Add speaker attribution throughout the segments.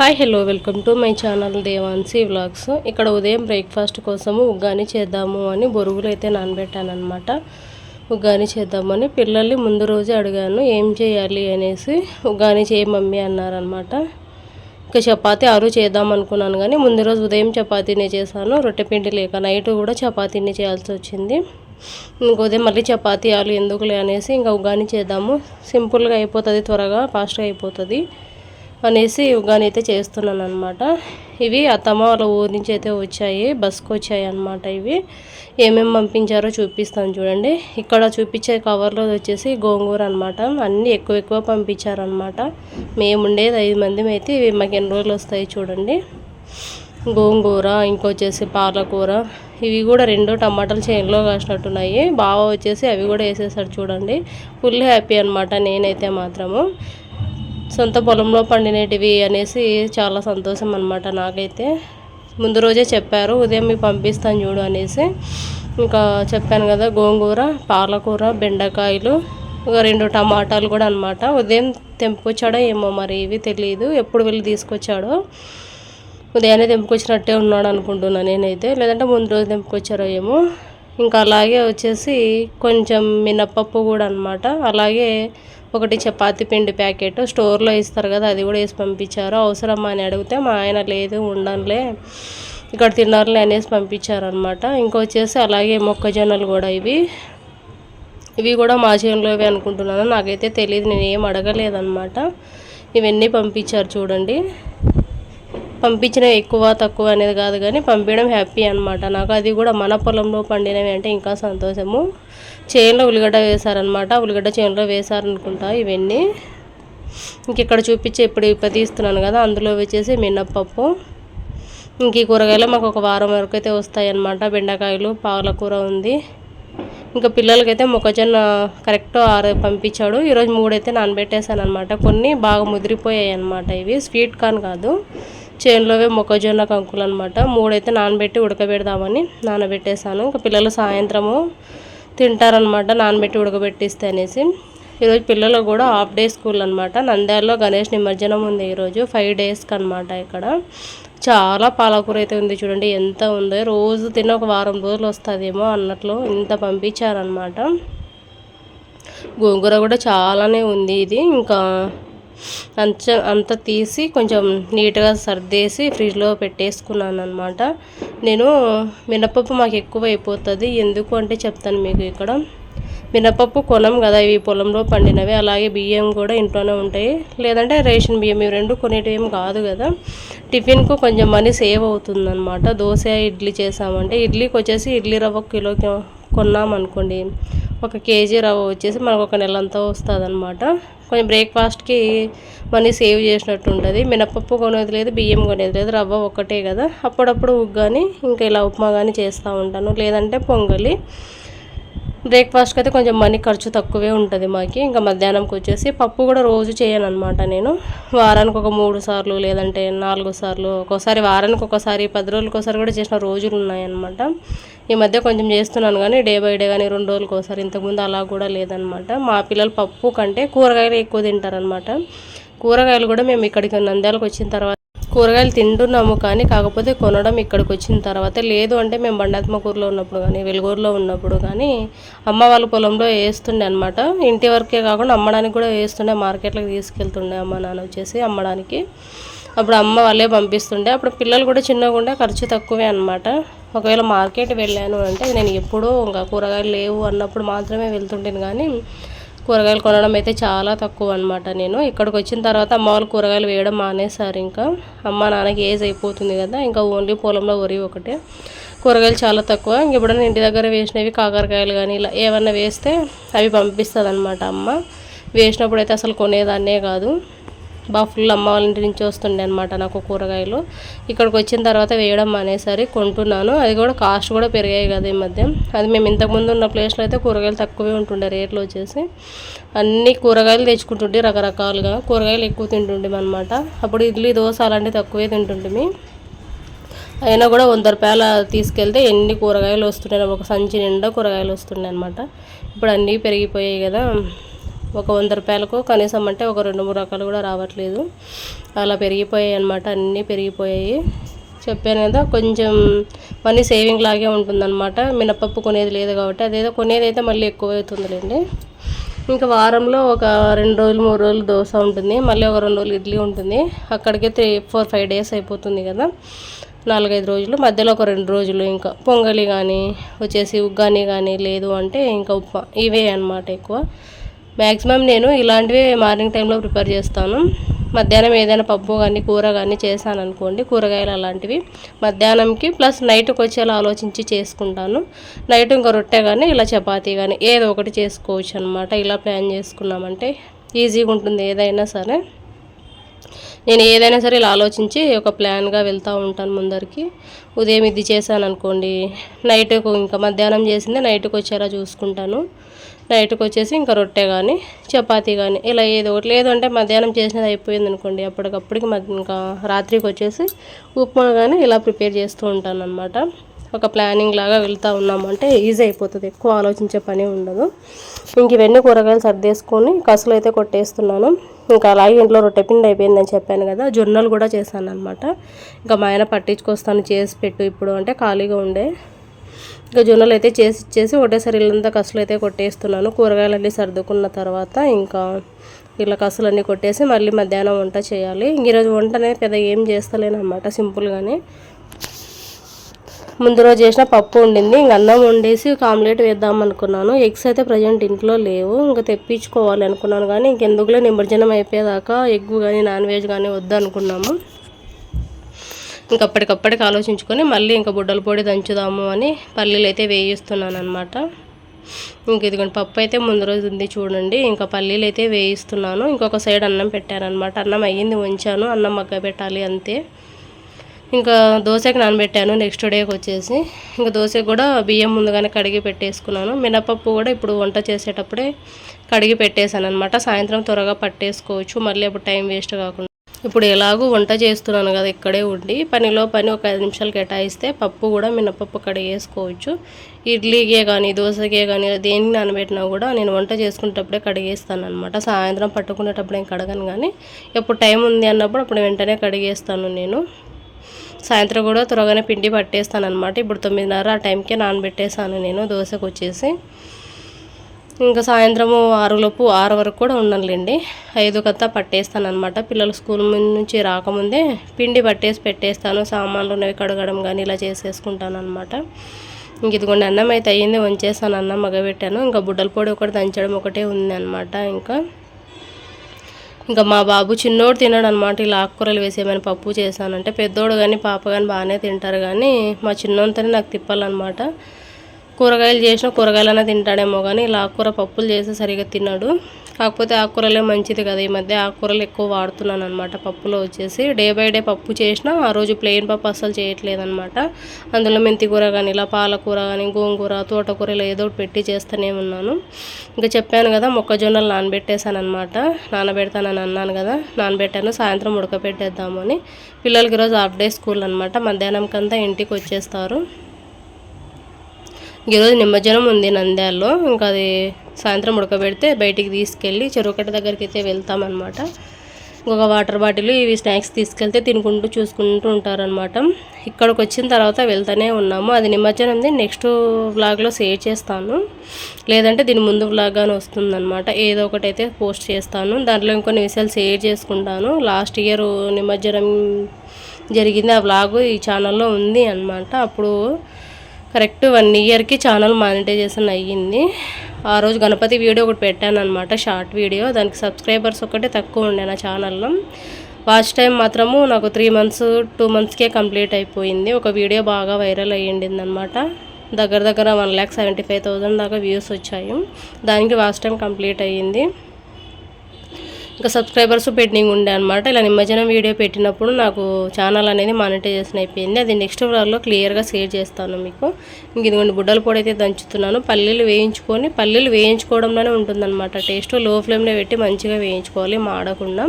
Speaker 1: Hi hello welcome to my channel Devansi vlogs. ఇక్కడ ఉదయం breakfast కోసము ఉగ్గాని చేద్దాము అని బొరుగులు అయితే నానబెట్టాను అనమాట ఉగ్గాని చేద్దామని పిల్లల్ని ముందు రోజే అడిగాను ఏం చేయాలి అనేసి. ఉగ్గాని చేయి మమ్మీ అన్నారనమాట ఇంకా చపాతి ఆరు చేద్దాం అనుకున్నాను కానీ ముందు రోజు ఉదయం చపాతీనే చేశాను రొట్టె పిండి లేక నైట్ కూడా చపాతీని చేయాల్సి వచ్చింది. ఇంక ఉదయం మళ్ళీ చపాతీ ఆలు ఎందుకులే అనేసి ఇంకా ఉగ్గాని చేద్దాము. సింపుల్గా అయిపోతుంది త్వరగా ఫాస్ట్గా అయిపోతుంది. అనేసి ఉగాని అయితే చేస్తున్నాను అనమాట ఇవి అత్తమ్మ వాళ్ళ ఊరి నుంచి అయితే వచ్చాయి. బస్కి వచ్చాయి అనమాట ఇవి. ఏమేమి పంపించారో చూపిస్తాను చూడండి. ఇక్కడ చూపించే కవర్లో వచ్చేసి గోంగూర అనమాట అన్నీ ఎక్కువ ఎక్కువ పంపించారనమాట మేము ఉండేది ఐదు మంది అయితే ఇవి మాకు ఎన్ని రోజులు వస్తాయి చూడండి. గోంగూర ఇంకొచ్చేసి పాలకూర. ఇవి కూడా రెండు టమాటాలు చేనులో కాసినట్టున్నాయి. బాగా వచ్చేసి అవి కూడా వేసేసాడు చూడండి. ఫుల్ హ్యాపీ అనమాట నేనైతే మాత్రము. సొంత పొలంలో పండినటివి అనేసి చాలా సంతోషం అనమాట నాకైతే. ముందు రోజే చెప్పారు ఉదయం మీకు పంపిస్తాను చూడు అనేసి. ఇంకా చెప్పాను కదా గోంగూర పాలకూర బెండకాయలు ఒక రెండు టమాటాలు కూడా అనమాట ఉదయం తెంపుకొచ్చాడో ఏమో మరి ఇవి తెలియదు ఎప్పుడు వెళ్ళి తీసుకొచ్చాడో ఉదయాన్నే తెంపుకొచ్చినట్టే ఉన్నాడు అనుకుంటున్నాను నేనైతే. లేదంటే ముందు రోజు తెంపుకొచ్చారో ఏమో. ఇంకా అలాగే వచ్చేసి కొంచెం మినప్పప్పు కూడా అనమాట అలాగే ఒకటి చపాతి పిండి ప్యాకెట్ స్టోర్లో ఇస్తారు కదా అది కూడా వేసి పంపించారు. అవసరమా అని అడిగితే మా ఆయన లేదు ఉండనులే ఇక్కడ తిన్నారులే అనేసి పంపించారనమాట ఇంకొచ్చేసి అలాగే మొక్కజొన్నలు కూడా ఇవి. ఇవి కూడా మా చేనులోవి అనుకుంటున్నాను. నాకైతే తెలియదు నేను ఏం అడగలేదన్నమాట. ఇవన్నీ పంపించారు చూడండి. పంపించిన ఎక్కువ తక్కువ అనేది కాదు కానీ పంపించడం హ్యాపీ అనమాట నాకు అది కూడా మన పొలంలో పండినవి అంటే ఇంకా సంతోషము. చేనులో ఉల్లిగడ్డ వేశారనమాట ఉల్లిగడ్డ చేనులో వేశారనుకుంటా ఇవన్నీ. ఇంక ఇక్కడ చూపించి ఇప్పుడు ఇప్పుడు తీస్తున్నాను కదా అందులో వచ్చేసి మినప్పప్పు. ఇంక ఈ కూరగాయలు మాకు ఒక వారం వరకు అయితే వస్తాయన్నమాట. బెండకాయలు పాలకూర ఉంది. ఇంకా పిల్లలకైతే మొక్కజొన్న కరెక్ట్ ఆరు పంపించాడు. ఈరోజు మూడైతే నానబెట్టేశాను అనమాట కొన్ని బాగా ముదిరిపోయాయి అనమాట ఇవి. స్వీట్ కార్న్ కాదు. చేనులోవే మొక్కజొన్న కంకులు అనమాట మూడైతే నానబెట్టి ఉడకబెడదామని నానబెట్టేశాను. ఇంకా పిల్లలు సాయంత్రము తింటారనమాట నానబెట్టి ఉడకబెట్టిస్తే అనేసి. ఈరోజు పిల్లలు కూడా హాఫ్ డే స్కూల్ అనమాట నంద్యాలలో గణేష్ నిమజ్జనం ఉంది ఈరోజు ఫైవ్ డేస్కి అనమాట ఇక్కడ. చాలా పాలకూర అయితే ఉంది చూడండి ఎంత ఉందో. రోజు తిన్న ఒక వారం రోజులు వస్తుందేమో అన్నట్లు ఇంత పంపించారనమాట గోంగూర కూడా చాలానే ఉంది ఇది. ఇంకా అంత అంతా తీసి కొంచెం నీట్గా సర్దేసి ఫ్రిడ్జ్లో పెట్టేసుకున్నాను అనమాట నేను మినపప్పు మాకు ఎక్కువ అయిపోతుంది ఎందుకు అంటే చెప్తాను మీకు ఇక్కడ. మినపప్పు కొనం కదా ఇవి పొలంలో పండినవి. అలాగే బియ్యం కూడా ఇంట్లోనే ఉంటాయి. లేదంటే రేషన్ బియ్యం ఇవి రెండు కొనేటివి కాదు కదా. టిఫిన్కు కొంచెం మనీ సేవ్ అవుతుందన్నమాట. దోశ ఇడ్లీ చేసామంటే ఇడ్లీకి వచ్చేసి ఇడ్లీ రవ్వ కిలో కొన్నామనుకోండి. ఒక కేజీ రవ్వ వచ్చేసి మనకు ఒక నెల అంతా వస్తుంది అనమాట కొంచెం బ్రేక్ఫాస్ట్కి మనీ సేవ్ చేసినట్టు ఉంటుంది. మినపప్పు కొనేది లేదు బియ్యం కొనేది లేదు రవ్వ ఒక్కటే కదా. అప్పుడప్పుడు ఉగ్గాని ఇంకా ఇలా ఉప్మా కానీ చేస్తూ ఉంటాను. లేదంటే పొంగలి. బ్రేక్ఫాస్ట్కి అయితే కొంచెం మనీ ఖర్చు తక్కువే ఉంటుంది మాకి. ఇంకా మధ్యాహ్నంకి వచ్చేసి పప్పు కూడా రోజు చేయను అనమాట నేను. వారానికి ఒక మూడు సార్లు లేదంటే నాలుగు సార్లు ఒక్కోసారి వారానికి ఒకసారి పది రోజులకి ఒకసారి కూడా చేసిన రోజులు ఉన్నాయన్నమాట. ఈ మధ్య కొంచెం చేస్తున్నాను కానీ డే బై డే కానీ రెండు రోజులకి ఒకసారి ఇంతకుముందు అలా కూడా లేదనమాట మా పిల్లలు పప్పు కంటే కూరగాయలు ఎక్కువ తింటారనమాట కూరగాయలు కూడా మేము ఇక్కడికి నంద్యాలకు వచ్చిన తర్వాత కూరగాయలు తింటున్నాము కానీ కాకపోతే కొనడం ఇక్కడికి వచ్చిన తర్వాత లేదు అంటే మేము బండాత్మకూరులో ఉన్నప్పుడు కానీ వెలుగూరులో ఉన్నప్పుడు కానీ అమ్మ వాళ్ళ పొలంలో వేస్తుండే అనమాట ఇంటి వరకే కాకుండా అమ్మడానికి కూడా వేస్తుండే మార్కెట్లోకి తీసుకెళ్తుండే అమ్మ నాన్న వచ్చేసి అమ్మడానికి. అప్పుడు అమ్మ వాళ్ళే పంపిస్తుండే. అప్పుడు పిల్లలు కూడా చిన్నగా ఉండే ఖర్చు తక్కువే అనమాట ఒకవేళ మార్కెట్ వెళ్ళాను అంటే నేను ఎప్పుడూ ఇంకా కూరగాయలు లేవు అన్నప్పుడు మాత్రమే వెళ్తుంటాను కానీ కూరగాయలు కొనడం అయితే చాలా తక్కువ అనమాట నేను. ఇక్కడికి వచ్చిన తర్వాత అమ్మ వాళ్ళు కూరగాయలు వేయడం మానేశారు ఇంకా. అమ్మ నాన్నకి ఏజ్ అయిపోతుంది కదా ఇంకా ఓన్లీ పొలంలో వరి ఒకటే. కూరగాయలు చాలా తక్కువ. ఇంక ఎప్పుడైనా ఇంటి దగ్గర వేసినవి కాకరకాయలు కానీ ఇలా ఏమన్నా వేస్తే అవి పంపిస్తుంది అనమాట అమ్మ. వేసినప్పుడు అయితే అసలు కొనేదాన్నే కాదు. బాగా ఫుల్ అమ్మ వాళ్ళ ఇంటి నుంచి వస్తుండే అనమాట నాకు కూరగాయలు. ఇక్కడికి వచ్చిన తర్వాత వేయడం మానేసరి కొంటున్నాను. అది కూడా కాస్ట్ కూడా పెరిగాయి కదా ఈ మధ్య. అది మేము ఇంతకుముందు ఉన్న ప్లేస్లో అయితే కూరగాయలు తక్కువే ఉంటుండే రేట్లు వచ్చేసి. అన్ని కూరగాయలు తెచ్చుకుంటుండే రకరకాలుగా. కూరగాయలు ఎక్కువ తింటుండే అనమాట అప్పుడు ఇడ్లీ దోశ అలాంటివి తక్కువే తింటుండే అయినా కూడా వంద రూపాయల తీసుకెళ్తే ఎన్ని కూరగాయలు వస్తున్నాయి ఒక సంచి నిండా కూరగాయలు వస్తున్నాయి అనమాట ఇప్పుడు అన్నీ పెరిగిపోయాయి కదా. ఒక వంద రూపాయలకు కనీసం అంటే ఒక రెండు మూడు రకాలు కూడా రావట్లేదు. అలా పెరిగిపోయాయి అనమాట అన్నీ పెరిగిపోయాయి. చెప్పాను కదా కొంచెం మనీ సేవింగ్ లాగే ఉంటుందన్నమాట. మినపప్పు కొనేది లేదు కాబట్టి అదేదో కొనేది అయితే మళ్ళీ ఎక్కువ అవుతుందిలేండి ఇంకా వారంలో ఒక రెండు రోజులు మూడు రోజులు దోశ ఉంటుంది మళ్ళీ ఒక రెండు రోజులు ఇడ్లీ ఉంటుంది. అక్కడికే త్రీ ఫోర్ ఫైవ్ డేస్ అయిపోతుంది కదా. నాలుగైదు రోజులు మధ్యలో ఒక రెండు రోజులు ఇంకా. పొంగలి కానీ వచ్చేసి ఉగ్గాని కానీ లేదు అంటే ఇంకా ఉప్మా. ఇవే అనమాట ఎక్కువ. మ్యాక్సిమం నేను ఇలాంటివి మార్నింగ్ టైంలో ప్రిపేర్ చేస్తాను. మధ్యాహ్నం ఏదైనా పప్పు కానీ కూర కానీ చేశాను అనుకోండి కూరగాయలు అలాంటివి మధ్యాహ్నంకి ప్లస్ నైట్కి వచ్చేలా ఆలోచించి చేసుకుంటాను. నైట్ ఇంకా రొట్టె కానీ ఇలా చపాతీ కానీ ఏదో ఒకటి చేసుకోవచ్చు అనమాట ఇలా ప్లాన్ చేసుకున్నామంటే ఈజీగా ఉంటుంది ఏదైనా సరే. నేను ఏదైనా సరే ఇలా ఆలోచించి ఒక ప్లాన్గా వెళ్తూ ఉంటాను ముందరికి. ఉదయం ఇది చేశాను అనుకోండి నైట్కు ఇంకా మధ్యాహ్నం చేసింది నైట్కి వచ్చేలా చూసుకుంటాను. నైట్కి వచ్చేసి ఇంకా రొట్టె కానీ చపాతీ కానీ ఇలా ఏదో ఒకటి. లేదంటే మధ్యాహ్నం చేసినది అయిపోయింది అనుకోండి అప్పటికప్పటికి ఇంకా రాత్రికి వచ్చేసి ఉప్మా కానీ ఇలా ప్రిపేర్ చేస్తూ ఉంటాను అనమాట ఒక ప్లానింగ్ లాగా వెళ్తూ ఉన్నామంటే ఈజీ అయిపోతుంది. ఎక్కువ ఆలోచించే పని ఉండదు. ఇంక ఇవన్నీ కూరగాయలు సర్దేసుకొని కసులు అయితే కొట్టేస్తున్నాను. ఇంకా అలాగే ఇంట్లో రొట్టె పిండి అయిపోయిందని చెప్పాను కదా జొన్నలు కూడా చేశాను అనమాట ఇంకా మా ఆయన పట్టించుకొస్తాను చేసి పెట్టు ఇప్పుడు అంటే ఖాళీగా ఉండే. ఇంకా జొన్నలు అయితే చేసి ఇచ్చేసి ఒకటేసారి ఇల్లంతా కసులు అయితే కొట్టేస్తున్నాను. కూరగాయలన్నీ సర్దుకున్న తర్వాత ఇంకా ఇలా కసులన్నీ కొట్టేసి మళ్ళీ మధ్యాహ్నం వంట చేయాలి. ఈరోజు వంట అనేది పెద్ద ఏం చేస్తలేను అనమాట సింపుల్గానే. ముందు రోజు చేసిన పప్పు ఉండింది ఇంక అన్నం వండేసి ఒక ఆమ్లెట్ వేద్దాం అనుకున్నాను. ఎగ్స్ అయితే ప్రజెంట్ ఇంట్లో లేవు. ఇంకా తెప్పించుకోవాలి అనుకున్నాను కానీ ఇంకెందుకులే నిమజ్జనం అయిపోయేదాకా ఎగ్ కానీ నాన్ వెజ్ కానీ వద్దు అనుకున్నాము. ఇంక అప్పటికప్పటికి ఆలోచించుకొని మళ్ళీ ఇంకా బుడ్డల పొడి దంచుదాము అని పల్లీలు అయితే వేయిస్తున్నాను అనమాట ఇంక ఇదిగోండి పప్పు అయితే ముందు రోజు ఉంది చూడండి. ఇంకా పల్లీలు అయితే వేయిస్తున్నాను. ఇంకొక సైడ్ అన్నం పెట్టాను అనమాట అన్నం అయ్యింది ఉంచాను అన్నం మగ్గ పెట్టాలి అంతే. ఇంకా దోశకి నానబెట్టాను నెక్స్ట్ డేకి వచ్చేసి. ఇంకా దోశకి కూడా బియ్యం ముందుగానే కడిగి పెట్టేసుకున్నాను. మినపప్పు కూడా ఇప్పుడు వంట చేసేటప్పుడే కడిగి పెట్టేశాను అనమాట సాయంత్రం త్వరగా పట్టేసుకోవచ్చు. మళ్ళీ అప్పుడు టైం వేస్ట్ కాకుండా. ఇప్పుడు ఎలాగూ వంట చేస్తున్నాను కదా ఇక్కడే ఉండి. పనిలో పని ఒక ఐదు నిమిషాలు కేటాయిస్తే పప్పు కూడా మినపప్పు కడిగేసుకోవచ్చు. ఇడ్లీకే కానీ దోశకే కానీ దేనికి నానబెట్టినా కూడా నేను వంట చేసుకునేటప్పుడే కడిగేస్తాను అనమాట సాయంత్రం పట్టుకునేటప్పుడు ఏం కడగను కానీ ఎప్పుడు టైం ఉంది అన్నప్పుడు అప్పుడు వెంటనే కడిగేస్తాను నేను. సాయంత్రం కూడా త్వరగానే పిండి పట్టేస్తాను అనమాట ఇప్పుడు తొమ్మిదిన్నర ఆ టైంకే నానబెట్టేసాను నేను దోశకు వచ్చేసి. ఇంకా సాయంత్రము ఆరులోపు ఆరు వరకు కూడా ఉండాలండి ఐదు కత్తా పట్టేస్తాను అనమాట పిల్లలు స్కూల్ నుంచి రాకముందే పిండి పట్టేసి పెట్టేస్తాను. సామాన్లు ఉన్నవి కడగడం కానీ ఇలా చేసేసుకుంటాను అనమాట ఇంక ఇదిగోండి అన్నం అయితే అయ్యింది. వంచేసాను అన్నం మగబెట్టాను ఇంకా బుడ్డల పొడి ఒకటి దంచడం ఒకటే ఉంది అనమాట ఇంకా ఇంకా మా బాబు చిన్నోడు తిన్నాడు అనమాట ఇలా ఆకుకూరలు వేసేమని పప్పు చేశానంటే పెద్దోడు కానీ పాప కానీ బాగానే తింటారు. కానీ మా చిన్నోడితోనే నాకు తిప్పాలన్నమాట. కూరగాయలు చేసిన కూరగాయలన్నా తింటాడేమో కానీ ఇలా ఆకుకూర పప్పులు చేస్తే సరిగా తిన్నాడు కాకపోతే ఆకుకూరలే మంచిది కదా. ఈ మధ్య ఆకుకూరలు ఎక్కువ వాడుతున్నాను అనమాట పప్పులో వచ్చేసి డే బై డే పప్పు చేసినా ఆ రోజు ప్లెయిన్ పప్పు అస్సలు చేయట్లేదనమాట అందులో మెంతి కూర కానీ ఇలా పాలకూర కానీ గోంగూర తోటకూర ఇలా ఏదో ఒకటి పెట్టి చేస్తూనే ఉన్నాను. ఇంకా చెప్పాను కదా మొక్కజొన్నలు నానబెట్టేశాను అనమాట నానబెడతానని అన్నాను కదా నానబెట్టాను. సాయంత్రం ఉడకబెట్టేద్దామని పిల్లలకి ఈరోజు హాఫ్ డే స్కూల్ అనమాట మధ్యాహ్నంకంతా ఇంటికి వచ్చేస్తారు. ఈరోజు నిమజ్జనం ఉంది నంద్యాలలో. ఇంకా అది సాయంత్రం ఉడకబెడితే బయటికి తీసుకెళ్ళి చెరువుకట్ట దగ్గరికి అయితే వెళ్తామన్నమాట. ఇంకొక వాటర్ బాటిల్ ఇవి స్నాక్స్ తీసుకెళ్తే తినుకుంటూ చూసుకుంటూ ఉంటారనమాట ఇక్కడికి వచ్చిన తర్వాత వెళ్తూనే ఉన్నాము. అది నిమజ్జనంది. నెక్స్ట్ వ్లాగ్లో షేర్ చేస్తాను. లేదంటే దీని ముందు వ్లాగ్గానే వస్తుందన్నమాట. ఏదో ఒకటి అయితే పోస్ట్ చేస్తాను. దాంట్లో ఇంకొన్ని విషయాలు షేర్ చేసుకుంటాను. లాస్ట్ ఇయర్ నిమజ్జనం జరిగింది. ఆ వ్లాగ్ ఈ ఛానల్లో ఉంది అనమాట అప్పుడు కరెక్ట్ వన్ ఇయర్కి ఛానల్ మానిటైజేషన్ అయ్యింది. ఆ రోజు గణపతి వీడియో ఒకటి పెట్టాను అనమాట షార్ట్ వీడియో. దానికి సబ్స్క్రైబర్స్ ఒకటే తక్కువ ఉండే నా ఛానల్లో. వాచ్ టైం మాత్రము నాకు త్రీ మంత్స్ టూ మంత్స్కే కంప్లీట్ అయిపోయింది. ఒక వీడియో బాగా వైరల్ అయ్యింది అనమాట దగ్గర దగ్గర one lakh seventy five thousand దాకా వ్యూస్ వచ్చాయి. దానికి వాచ్ టైం కంప్లీట్ అయ్యింది. ఇంకా సబ్స్క్రైబర్స్ పెండింగ్ ఉండే అనమాట ఇలా నిమజ్జనం వీడియో పెట్టినప్పుడు నాకు ఛానల్ అనేది మానిటైజేషన్ అయిపోయింది. అది నెక్స్ట్ వ్లాగ్లో క్లియర్గా షేర్ చేస్తాను మీకు. ఇంక ఇదిగోండి బుడ్డల పొడి అయితే దంచుతున్నాను. పల్లీలు వేయించుకొని పల్లీలు వేయించుకోవడంలోనే ఉంటుందన్నమాట. టేస్ట్లో ఫ్లేమ్లో పెట్టి మంచిగా వేయించుకోవాలి మాడకుండా.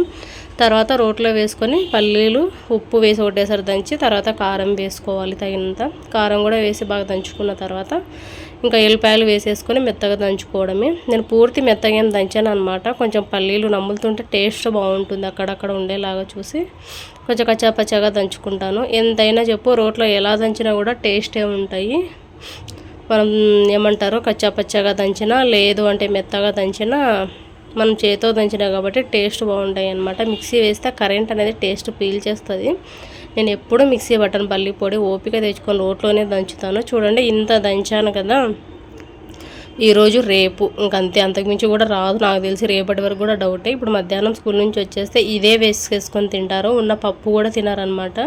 Speaker 1: తర్వాత రోట్లో వేసుకొని పల్లీలు ఉప్పు వేసి ఒకటేసారి దంచి తర్వాత కారం వేసుకోవాలి తగినంత. కారం కూడా వేసి బాగా దంచుకున్న తర్వాత ఇంకా ఎల్లిపాయలు వేసేసుకొని మెత్తగా దంచుకోవడమే. నేను పూర్తి మెత్తగా ఏం దంచాను అనమాట కొంచెం పల్లీలు నమ్ములుతుంటే టేస్ట్ బాగుంటుంది అక్కడక్కడ ఉండేలాగా చూసి. కొంచెం కచ్చాపచ్చాగా దంచుకుంటాను. ఎంతైనా చెప్పు రోట్లో ఎలా దంచినా కూడా టేస్టే ఉంటాయి. మనం ఏమంటారో? కచ్చా పచ్చగా దంచినా లేదు అంటే మెత్తగా దంచినా మనం చేతితో దంచినా కాబట్టి టేస్ట్ బాగుంటాయి అనమాట మిక్సీ వేస్తే కరెంట్ అనేది టేస్ట్ పీల్ చేస్తుంది. నేను ఎప్పుడూ మిక్సీ బట్టను పల్లి పొడి ఓపిక తెచ్చుకొని రోట్లోనే దంచుతాను. చూడండి ఇంత దంచాను కదా. ఈరోజు రేపు ఇంకంతే అంతకుమించి కూడా రాదు. నాకు తెలిసి రేపటి వరకు కూడా డౌటే. ఇప్పుడు మధ్యాహ్నం స్కూల్ నుంచి వచ్చేస్తే ఇదే వేసుకేసుకొని తింటారు. ఉన్న పప్పు కూడా తినారనమాట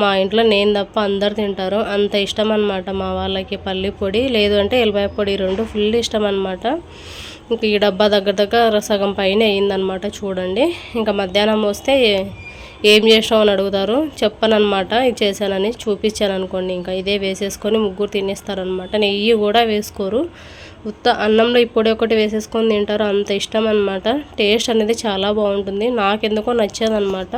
Speaker 1: మా ఇంట్లో నేను తప్ప అందరు తింటారు. అంత ఇష్టం అనమాట మా వాళ్ళకి పల్లి పొడి. లేదు అంటే ఎల్లిపాయ పొడి రెండు ఫుల్ ఇష్టం అనమాట ఇంక ఈ డబ్బా దగ్గర దగ్గర సగం పైన అయిందనమాట చూడండి. ఇంకా మధ్యాహ్నం వస్తే ఏం చేసినావు అని అడుగుతారు. చెప్పనమాట ఇది చేశానని చూపించాను అనుకోండి ఇంకా. ఇదే వేసేసుకొని ముగ్గురు తినేస్తారనమాట నెయ్యి కూడా వేసుకోరు. ఉత్త అన్నంలో ఇప్పుడు ఒకటి వేసేసుకొని తింటారు. అంత ఇష్టం అనమాట టేస్ట్ అనేది చాలా బాగుంటుంది. నాకెందుకో నచ్చేదనమాట